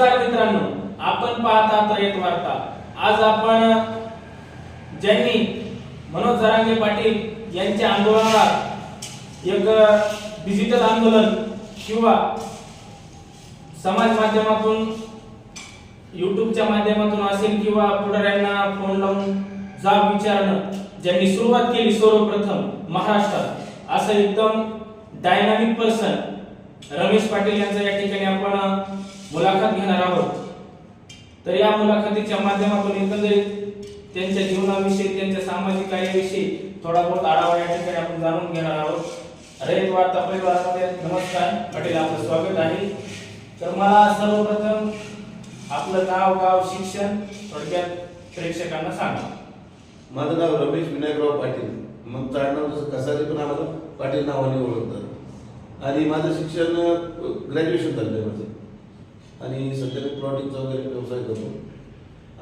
नमस्कार मित्रांनो आपण पाहता त्रयत वार्ता. आज आपण ज्यांनी मनोज जरांगे पाटील यांच्या आंदोलनाला एक डिजिटल आंदोलन किंवा समाज माध्यमातून युट्यूबच्या माध्यमातून असेल किंवा पुढाऱ्यांना फोन लावून जाब विचारणं ज्यांनी सुरुवात केली सर्वप्रथम महाराष्ट्रात असं एकदम डायनामिक पर्सन रमेश पाटील यांचं या ठिकाणी आपण मुलाखत घेणार आहोत तर या मुलाखतीच्या माध्यमातून एकंदरीत त्यांच्या जीवनाविषयी त्यांच्या सामाजिक कार्याविषयी थोडा बहुत आढावा या ठिकाणी आपण जाणून घेणार आहोत. रयत वार्ता परिवारामध्ये नमस्कार. पटेल आपलं स्वागत आहे. तर मला सर्वप्रथम आपलं नाव गाव शिक्षण थोडक्यात प्रेक्षकांना सांगा. माझं नाव रमेश विनायकराव पाटील. मग नाव जसं कसारी पण आम्हाला पाटील नावाने ओळखतात. आणि माझं शिक्षण ग्रॅज्युएशन झालं आहे माझं. आणि सध्या मी प्लॉटिंगचा वगैरे व्यवसाय करतो.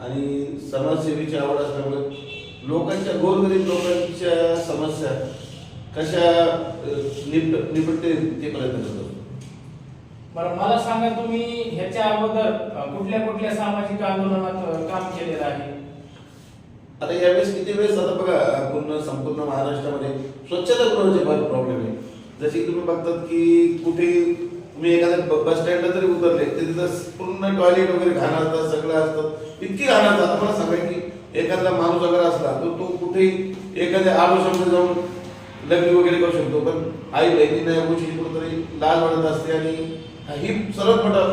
आणि समाजसेवेची आवड असल्यामुळे लोकांच्या गोरगरीब लोकांच्या समस्या कशा निपट निपटते ते प्रयत्न करतो. बरं मला सांगा तुम्ही ह्याच्या अगोदर कुठल्या कुठल्या सामाजिक आंदोलनात काम केलेलं आहे? आता यावेळेस किती वेळेस आता बघा पूर्ण संपूर्ण महाराष्ट्रामध्ये स्वच्छतागृहाचे फार प्रॉब्लेम आहे. जसे की तुम्ही बघतात की कुठे तुम्ही एखाद्या बस स्टँडला जरी उतरले तर तिथं पूर्ण टॉयलेट वगैरे घाण असतात सगळं असतं. इतकी घाण असतात. आता मला सांगा की एखादा माणूस वगैरे असला तर तो कुठेही एखाद्या आलोशामध्ये जाऊन लग्न वगैरे करू शकतो. पण आई बहिणींना या गोष्टी कुठेतरी लाल वाढत असते आणि ही सर्वात मोठा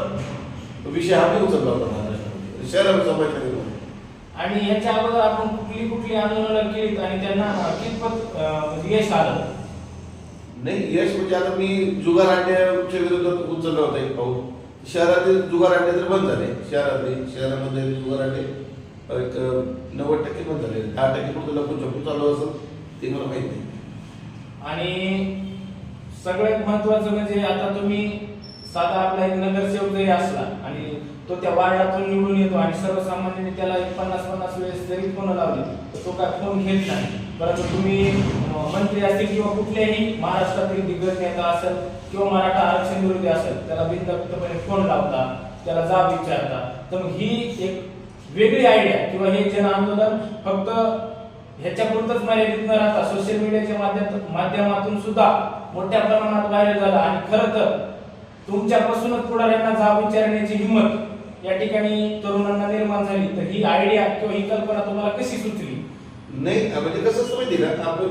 विषय हा मी उचलला होता महाराष्ट्रामध्ये. शहर समाजामध्ये आणि याच्या अगोदर आपण कुठली कुठली आंदोलनं केली आणि त्यांना कितपत यश आलं? नाही यश म्हणजे आता मी जुगार आणण्याच्या विरोधात उचलला होता एक पाऊल. शहरातील जुगार आणले तर बंद झाले. शहरातले शहरामध्ये जुगार आणले एक नव्वद टक्के बंद झाले. दहा टक्के पण लपून छपून चालू असेल ते मला माहीत नाही. आणि सगळ्यात महत्वाचं म्हणजे आता तुम्ही साधा आपला एक नगरसेवक जरी असला आणि तो त्या वार्डातून निवडून येतो आणि सर्वसामान्यांनी त्याला एक पन्नास पन्नास वेळेस जरी फोन लावले तर तो काय फोन घेत नाही. परंतु तुम्ही मंत्री असतील किंवा कुठल्याही महाराष्ट्रातील दिग्गज नेता असेल किंवा मराठा आरक्षण विरोधी असेल त्याला बिनधास्तपणे फोन लावता त्याला जाब विचारता तर मग ही एक वेगळी आयडिया किंवा हे जन आंदोलन फक्त ह्याच्यापुरतच मर्यादित न राहता सोशल मीडियाच्या माध्यमात माध्यमातून सुद्धा मोठ्या प्रमाणात व्हायरल झाला. आणि खरं तर तुमच्यापासूनच पुढाऱ्यांना जाब विचारण्याची हिंमत या ठिकाणी तरुणांना निर्माण झाली. तर ही आयडिया किंवा ही कल्पना तुम्हाला कशी सुचली? नाही म्हणजे कसं असतं माहिती का आपण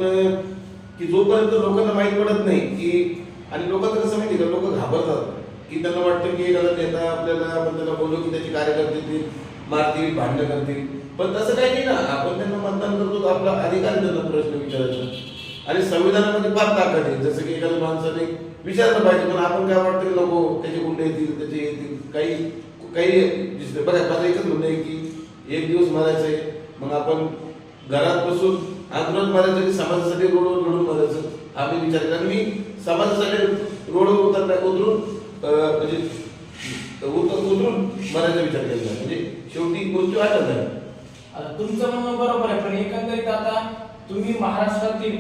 की जोपर्यंत लोकांना माहीत पडत नाही की आणि लोकांना कसं माहिती का? लोक घाबरतात. की त्यांना वाटतं की एखादा नेता आपल्याला आपण त्याला बोलू की त्याची कार्यकर्ते ते मारतील भांडणं करतील. पण तसं काही नाही ना. आपण त्यांना मतदान करतो आपला अधिकार त्यांना प्रश्न विचारायचा. आणि संविधानामध्ये फार ताकद आहे. जसं की एखाद्या माणसाने विचारलं पाहिजे पण आपण काय वाटतं की नको त्याचे गुंडे येतील त्याचे येतील काही काही दिसते बघा माझं एकच म्हणणं आहे की एक दिवस मारायचं आहे मग आपण घरात बसून आंदोलन मारायचं की समाजासाठी रोडवर रोडून मारायचं आम्ही विचार केला आणि मी समाजासाठी रोडवर उतरला उतरून म्हणजे उतर उतरून मारायचा विचार केला म्हणजे शेवटी मृत्यू आठवत आहे आता तुमचं म्हणणं बरोबर आहे पण एकंदरीत आता तुम्ही महाराष्ट्रातील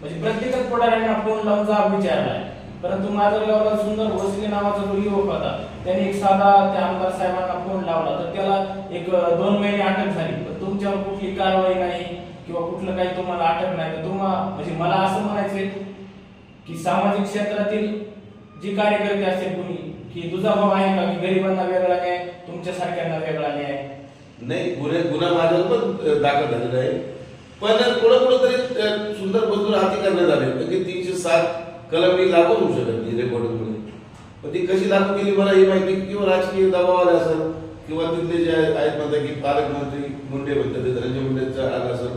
म्हणजे प्रत्येकच पुढाऱ्यांना फोन लावून जाब विचारलाय परंतु माजलगावला सुंदर भोसले नावाचा जो युवक होता त्याने एक साधा त्या आमदार साहेबांना फोन लावला. तर त्याला एक दोन महिने अटक झाली. पण तुमच्यावर कुठली कारवाई नाही किंवा कुठलं काही तुम्हाला अटक नाही. तर तुम्हाला म्हणजे मला असं म्हणायचंय की सामाजिक क्षेत्रातील जी कार्यकर्ते असतील कुणी की तुझा भाव आहे का? की गरिबांना वेगळा न्याय तुमच्यासारख्यांना वेगळा न्याय? नाही गुन्हे गुन्हा माझ्यावर पण दाखल झालेला आहे. पण थोडं थोडं तरी सुंदर मजूर हाती करण्यात आले. म्हणजे तीनशे सात कलम मी लागू होऊ शकत नाही रेकॉर्डिंगमुळे पण ती कशी लागू केली मला हे माहिती. किंवा राजकीय दबाव आला असेल किंवा तिथले जे आहे- आहेत म्हणतात की पालकमंत्री मुंडे म्हणतात ते धनंजय मुंडेंचा आला असेल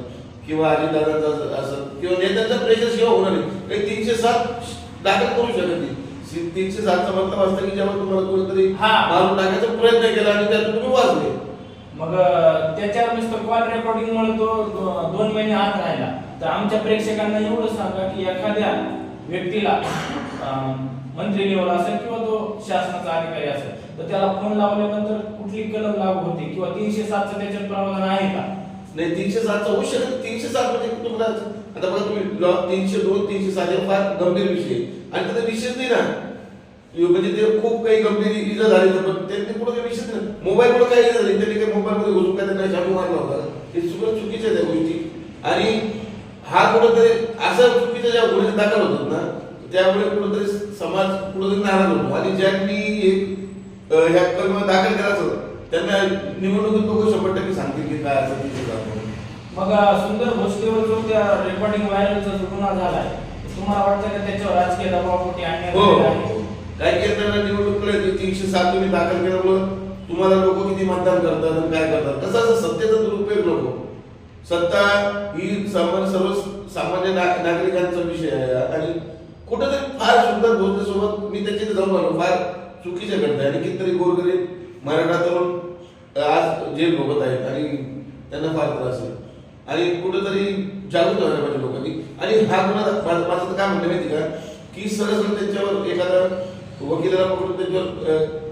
किंवा अजितदादांचा असेल किंवा नेत्यांचा प्रेशर शिवाय होणार नाही. काही तीनशे सात दाखल करू शकत नाही. तीनशे सातचा मतलब असतं की जेव्हा तुम्हाला कोणीतरी हा. मारून टाकायचा प्रयत्न केला आणि त्यातून तुम्ही वाचले. मग अं, त्याच्यावर नुसतं कॉल रेकॉर्डिंग मुळे तो दोन महिने आत राहिला. तर आमच्या प्रेक्षकांना एवढं सांगा की एखाद्या व्यक्तीला मंत्री लेवल असेल किंवा तो शासनाचा अधिकारी असेल तर त्याला फोन लावल्यानंतर कुठली कलम लागू होते किंवा तीनशे सातचं त्याच्यात प्रावधान आहे का? नाही तीनशे सातचा होऊ शकत तीनशे सात म्हणजे तुम्हाला आता बघा तुम्ही लॉ तीनशे दोन तीनशे सात हे फार गंभीर विषय आणि त्याचा विषयच नाही ना म्हणजे ते खूप काही गंभीर इजा झाली पण त्यांनी पुढे काही विषय नाही. मोबाईल पुढे काही इजा झाली? त्यांनी काही मोबाईल मध्ये घुसून काय त्यांना चालू मारला होता? हे सगळं चुकीच्या त्या गोष्टी. आणि हा कुठेतरी असं चुकीच्या ज्या गुन्हे दाखल होतात ना त्यामुळे कुठेतरी समाज कुठेतरी नाराज होतो आणि ज्यांनी ह्या कलम दाखल करायचं त्यांना निवडणुकीत लोक शंभर टक्के सांगतील की काय असं ते दाखवून. मग सुंदर गोष्टीवर जो त्या रेकॉर्डिंग व्हायरलचा जो गुन्हा झालाय तुम्हाला वाटतं का त्याच्यावर राजकीय दबावापोटी अन्याय हो झालेला आहे? काय की त्यांना निवडणुकीला ते तीनशे सात तुम्ही दाखल केल्यामुळं तुम्हाला लोक किती मतदान करतात आणि काय करतात असं सत्तेचा दुरुपयोग नको सत्ता ही सामान्य सर्व सामान्य ना- नागरिकांचा विषय आहे. आणि कुठेतरी फार सुंदर गोष्टीसोबत मी त्याच्यात जाऊन आलो. फार चुकीच्या घडत आणि कितीतरी गोरगरीब मराठा तरुण आज जेल भोगत आहेत आणि त्यांना फार त्रास आहे. आणि कुठेतरी जागृत व्हायला पाहिजे लोकांनी. आणि हा गुन्हा माझं तर काय म्हणणं माहिती का? की सरळ त्यांच्यावर एखादा वकिलाला पकडून त्यांच्यावर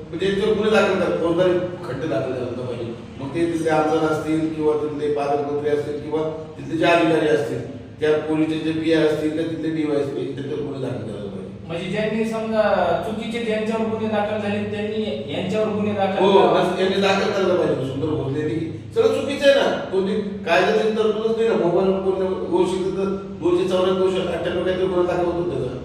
म्हणजे त्यांच्यावर गुन्हे दाखल करतात. फौजदारी खड्डे दाखल झाला पाहिजे मग ते तिथले आमदार असतील किंवा तिथले पालकमंत्री असतील किंवा तिथले जे अधिकारी असतील त्या पोलीसचे जे पी आय असतील त्या तिथले डीवाय असतील त्यांच्यावर गुन्हे दाखल करायला पाहिजे. म्हणजे ज्यांनी समजा चुकीचे ज्यांच्यावर गुन्हे दाखल झाले त्यांनी यांच्यावर गुन्हे दाखल हो. असं दाखल करायला पाहिजे सुंदर बोलले की सगळं चुकीचं आहे ना. कोणती कायद्याची तरतूदच नाही ना मोबाईल बोलणे होऊ शकतं तर दोनशे चौऱ्याण्णव अठ्ठ्याण्णव काहीतरी गुन्हा दाखल होतो त्याचा.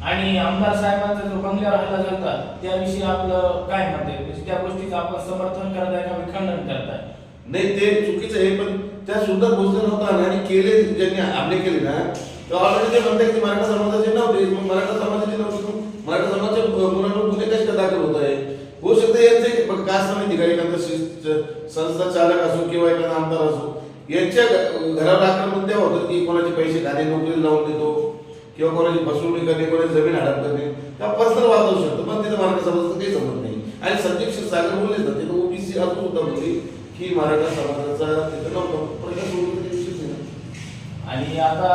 आणि आमदार साहेबांचा जो बंगल्यावर हल्ला झाला त्याविषयी आपलं काय मत आहे? म्हणजे त्या गोष्टीचं आपण समर्थन करताय का खंडन करताय नाही ते चुकीचं आहे पण त्या सुद्धा भोसले नव्हता आणि केले ज्यांनी हमले केले ना ऑलरेडी ते म्हणतात की मराठा समाजाचे नव्हते मग मराठा समाजाचे नव्हते मराठा समाजाच्या मुलांवर गुन्हे कसे दाखल होत आहे? होऊ शकतं यांचे पण का असं माहिती का एखादा संस्था चालक असो किंवा एखादा आमदार असो यांच्या घरावर आक्रमण तेव्हा होतं की कोणाचे पैसे खाते नोकरी लावून देतो. किंवा कोणाची फसवणूक करणे कोणाची जमीन हडप करणे त्या पर्सनल वाद होऊ शकतो. पण तिथं मराठा समाजाचं काही संबंध नाही. आणि संदीप सागर बोलले ना तिथं ओबीसी असं होता बोलले म्हणजे की मराठा समाजाचा तिथं नव्हतं. प्रकाश विषयच नाही. आणि आता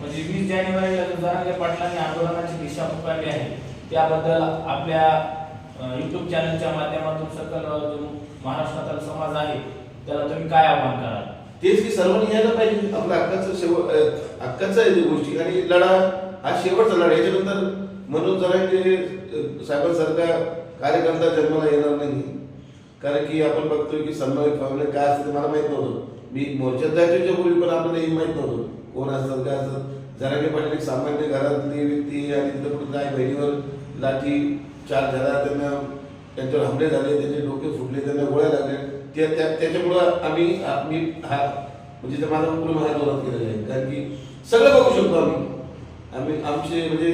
म्हणजे वीस जानेवारीला जो जरांगे पाटलांनी आंदोलनाची दिशा पुकारली आहे. त्याबद्दल आपल्या युट्यूब चॅनलच्या माध्यमातून सकल जो महाराष्ट्रातील समाज आहे त्याला तुम्ही काय आव्हान कराल? तेच की सर्वांनी यायला पाहिजे. आपला हक्काचं शेवट अं, हक्काचं आहे गोष्टी. आणि लढा हा शेवटचा लढा. याच्यानंतर म्हणून जरा ते साहेबांसारखा कार्यकर्ता जन्माला येणार नाही. कारण की आपण बघतोय की सन्मानित फॅमिली काय असतं ते मला माहीत नव्हतं. मी मोर्चात जायच्या पूर्वी पण आपल्याला हे माहीत नव्हतं. कोण असतात काय असतात जरांगे पाटील एक सामान्य घरातली व्यक्ती आणि तिथं कुठे काय बहिणीवर लाठी चार झाला त्यांना त्यांच्यावर हमले झाले. त्यांचे डोके फुटले त्यांना गोळ्या लागल्या. त्याच्यामुळं आम्ही आम्ही हा म्हणजे ते माझा पूर्ण माझ्या केलेला आहे. कारण की सगळं बघू शकतो आम्ही. आम्ही आमचे म्हणजे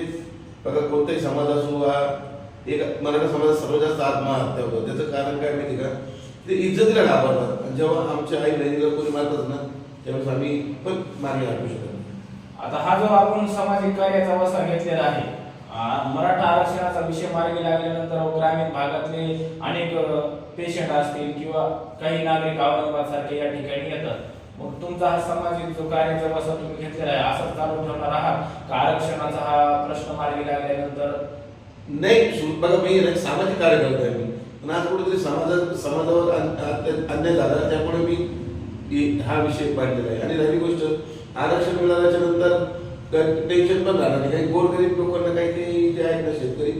बघा कोणताही समाज असो हा एक मराठा समाजात सर्वात जास्त आत्महत्या होतो. त्याचं कारण काय माहिती का? ते इज्जतीला घाबरतात. आणि जेव्हा आमच्या आई बहिणीला कोणी मारतात ना त्यावेळेस आम्ही पण मागे हटवू शकत आता हा जो आपण सामाजिक कार्याचा वसा घेतलेला आहे मराठा आरक्षणाचा विषय मार्गी लागल्यानंतर ग्रामीण भागातले अनेक पेशंट असतील किंवा काही नागरिक औरंगाबाद सारखे या ठिकाणी येतात. मग तुमचा हा सामाजिक जो कार्यक्रम वसा तुम्ही घेतलेला आहे असाच चालू ठेवणार आहात? का आरक्षणाचा हा प्रश्न मार्गी लागल्यानंतर? नाही बघा मी एक सामाजिक कार्यकर्ता आहे मी. पण आज कुठेतरी समाजात समाजावर अन्याय झाला त्यामुळे मी हा विषय मांडलेला आहे. आणि राहिली गोष्ट आरक्षण मिळाल्याच्या नंतर तर टेन्शन पण झालं नाही. काही गोरगरीब लोकांना काही काही जे आहेत ना शेतकरी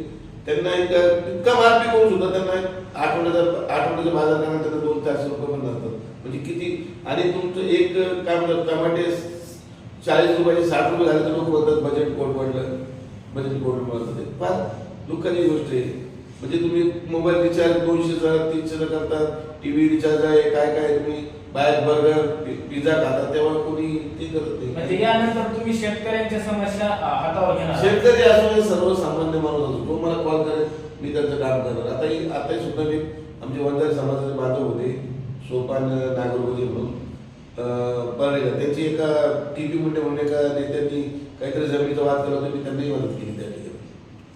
त्यांना एक इतका मार पिकवून सुद्धा त्यांना आठवड्याचा आठवड्याचा बाजार करण्यात दोन चारशे रुपये पण नसतात. म्हणजे किती आणि तुमचं एक काय म्हणतात टमाटे चाळीस रुपयाचे साठ रुपये झाले तर लोक बोलतात बजेट कोट पडलं बजेट कोट म्हणतात ते फार दुःखाची गोष्ट आहे. म्हणजे तुम्ही मोबाईल रिचार्ज दोनशेचा तीनशेचा करतात टीव्ही रिचार्ज आहे काय काय तुम्ही बाहेर बर्गर पिझ्झा खातात तेव्हा कोणी ते करत म्हणजे नाही यानंतर तुम्ही शेतकऱ्यांच्या समस्या अ, हातावर घेणार. शेतकरी असो हे सर्वसामान्य माणूस असो तो मला कॉल करेल मी त्यांचं काम करणार. आताही आताही सुद्धा मी आमचे वंजारी समाजाचे बांधव होते सोपान नागरगोजे म्हणून. अं, परळीला त्यांची एका टीव्ही मध्ये म्हणून एका नेत्यांनी काहीतरी जमिनीचा वाद केला होता मी त्यांनाही मदत केली त्या ठिकाणी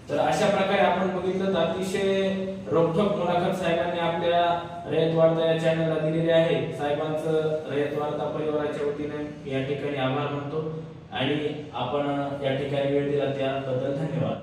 तर अशा प्रकारे आपण बघितलं तर अतिशय रोखठोक मुलाखत साहेबांनी आपल्या रयत वार्ता या चॅनलला दिलेली आहे. साहेबांचं रयत वार्ता परिवाराच्या वतीने या ठिकाणी आभार मानतो. आणि आपण या ठिकाणी वेळ दिला त्याबद्दल धन्यवाद.